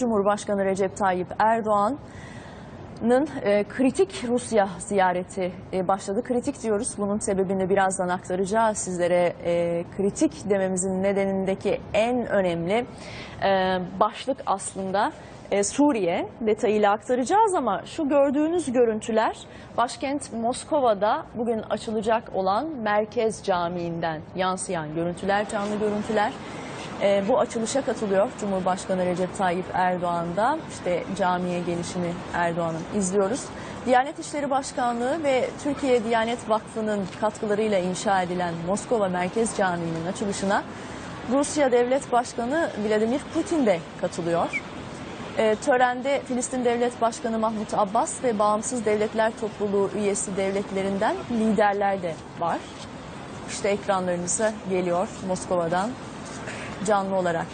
Cumhurbaşkanı Recep Tayyip Erdoğan'ın e, kritik Rusya ziyareti e, başladı. Kritik diyoruz. Bunun sebebini birazdan aktaracağız sizlere. E, kritik dememizin nedenindeki en önemli başlık aslında Suriye detayıyla aktaracağız ama şu gördüğünüz görüntüler başkent Moskova'da bugün açılacak olan Merkez Camii'nden yansıyan görüntüler, canlı görüntüler. E, bu açılışa katılıyor Cumhurbaşkanı Recep Tayyip Erdoğan da. İşte camiye gelişini Erdoğan'ın izliyoruz. Diyanet İşleri Başkanlığı ve Türkiye Diyanet Vakfı'nın katkılarıyla inşa edilen Moskova Merkez Camii'nin açılışına Rusya Devlet Başkanı Vladimir Putin de katılıyor. E, törende Filistin Devlet Başkanı Mahmut Abbas ve Bağımsız Devletler Topluluğu üyesi devletlerinden liderler de var. İşte ekranlarınıza geliyor Moskova'dan canlı olarak.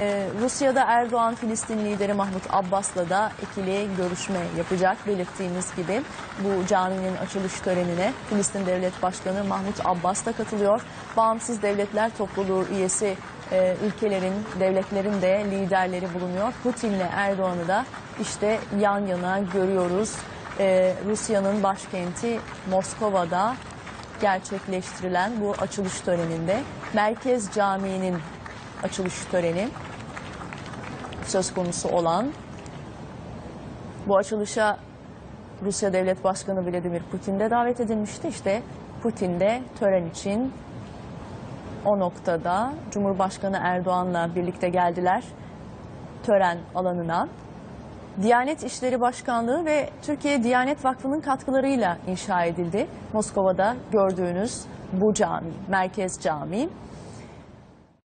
Ee, Rusya'da Erdoğan Filistin lideri Mahmut Abbas'la da ikili görüşme yapacak belirttiğimiz gibi bu caminin açılış törenine Filistin Devlet Başkanı Mahmut Abbas da katılıyor. Bağımsız Devletler Topluluğu üyesi e, ülkelerin, devletlerin de liderleri bulunuyor. Putin'le Erdoğan'ı da işte yan yana görüyoruz. Ee, Rusya'nın başkenti Moskova'da gerçekleştirilen bu açılış töreninde Merkez Camii'nin açılış töreni söz konusu olan bu açılışa Rusya Devlet Başkanı Vladimir Putin de davet edilmişti. İşte Putin de tören için o noktada Cumhurbaşkanı Erdoğan'la birlikte geldiler tören alanına. Diyanet İşleri Başkanlığı ve Türkiye Diyanet Vakfı'nın katkılarıyla inşa edildi. Moskova'da gördüğünüz bu cami, Merkez Camii.